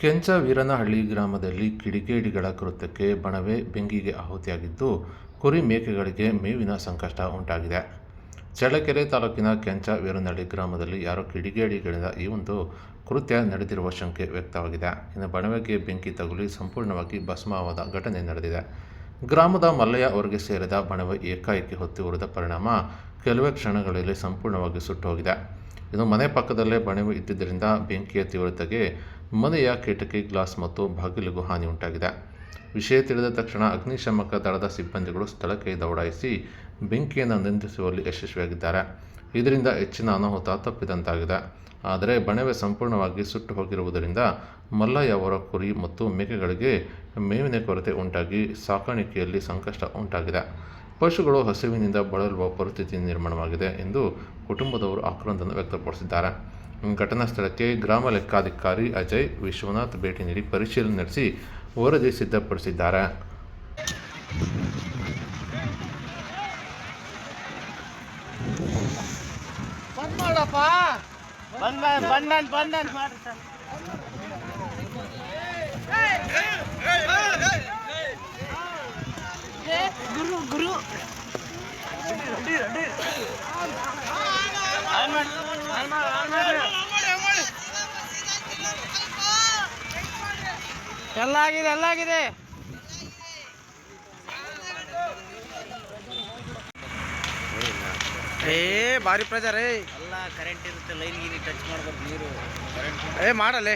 ಕೆಂಚ ವೀರನಹಳ್ಳಿ ಗ್ರಾಮದಲ್ಲಿ ಕಿಡಿಗೇಡಿಗಳ ಕೃತ್ಯಕ್ಕೆ ಬಣವೆ ಬೆಂಕಿಗೆ ಆಹುತಿಯಾಗಿದ್ದು, ಕುರಿ ಮೇಕೆಗಳಿಗೆ ಮೇವಿನ ಸಂಕಷ್ಟ ಉಂಟಾಗಿದೆ. ಚಳ್ಳಕೆರೆ ತಾಲೂಕಿನ ಕೆಂಚ ವೀರನಹಳ್ಳಿ ಗ್ರಾಮದಲ್ಲಿ ಯಾರೋ ಕಿಡಿಗೇಡಿಗಳಿಂದ ಈ ಒಂದು ಕೃತ್ಯ ನಡೆದಿರುವ ಶಂಕೆ ವ್ಯಕ್ತವಾಗಿದೆ. ಇನ್ನು ಬಣವೆಗೆ ಬೆಂಕಿ ತಗುಲಿ ಸಂಪೂರ್ಣವಾಗಿ ಭಸ್ಮವಾದ ಘಟನೆ ನಡೆದಿದೆ. ಗ್ರಾಮದ ಮಲ್ಲಯ್ಯ ಅವರಿಗೆ ಸೇರಿದ ಬಣವೆ ಏಕಾಏಕಿ ಹೊತ್ತಿ ಉರಿದ ಪರಿಣಾಮ ಕೆಲವೇ ಕ್ಷಣಗಳಲ್ಲಿ ಸಂಪೂರ್ಣವಾಗಿ ಸುಟ್ಟು ಹೋಗಿದೆ ಇನ್ನು ಮನೆ ಪಕ್ಕದಲ್ಲೇ ಬಣವೆ ಇದ್ದಿದ್ದರಿಂದ ಬೆಂಕಿಯ ತೀವ್ರತೆಗೆ ಮನೆಯ ಕಿಟಕಿ ಗ್ಲಾಸ್ ಮತ್ತು ಬಾಗಿಲಿಗೂ ಹಾನಿ ಉಂಟಾಗಿದೆ. ವಿಷಯ ತಿಳಿದ ತಕ್ಷಣ ಅಗ್ನಿಶಾಮಕ ದಳದ ಸಿಬ್ಬಂದಿಗಳು ಸ್ಥಳಕ್ಕೆ ದೌಡಾಯಿಸಿ ಬೆಂಕಿಯನ್ನು ನಿಯಂತ್ರಿಸುವಲ್ಲಿ ಯಶಸ್ವಿಯಾಗಿದ್ದಾರೆ. ಇದರಿಂದ ಹೆಚ್ಚಿನ ಅನಾಹುತ ತಪ್ಪಿದಂತಾಗಿದೆ. ಆದರೆ ಬಣವೆ ಸಂಪೂರ್ಣವಾಗಿ ಸುಟ್ಟು ಹೋಗಿರುವುದರಿಂದ ಮಲ್ಲಯ್ಯ ಅವರ ಕುರಿ ಮತ್ತು ಮೇಕೆಗಳಿಗೆ ಮೇವಿನ ಕೊರತೆ ಉಂಟಾಗಿ ಸಾಕಾಣಿಕೆಯಲ್ಲಿ ಸಂಕಷ್ಟ ಉಂಟಾಗಿದೆ. ಪಶುಗಳು ಹಸಿವಿನಿಂದ ಬಳಲುವ ಪರಿಸ್ಥಿತಿ ನಿರ್ಮಾಣವಾಗಿದೆ ಎಂದು ಕುಟುಂಬದವರು ಆಕ್ರಂದನ ವ್ಯಕ್ತಪಡಿಸಿದ್ದಾರೆ. ಘಟನಾ ಸ್ಥಳಕ್ಕೆ ಗ್ರಾಮ ಲೆಕ್ಕಾಧಿಕಾರಿ ಅಜಯ್ ವಿಶ್ವನಾಥ್ ಭೇಟಿ ನೀಡಿ ಪರಿಶೀಲನೆ ನಡೆಸಿ ವರದಿ ಸಿದ್ಧಪಡಿಸಿದ್ದಾರೆ ಬಂದ್ ಮಾಡಪ್ಪ ಬಂದ್ ಬಂದ್ ಬಂದ್ ಮಾಡ್ರಿ ಸರ್ ಗುರು ಗುರು ಎಲ್ಲ ಆಗಿದೆ ಎಲ್ಲ ಆಗಿದೆ ಏ ಭಾರಿ ಪ್ರಜಾ ಏ ಎಲ್ಲ ಕರೆಂಟ್ ಇರುತ್ತೆ ಲೈನ್ ಗೀನಿ ಟಚ್ ಮಾಡ್ಬೇಕು ನೀರು. ಏ ಮಾಡಲೆ.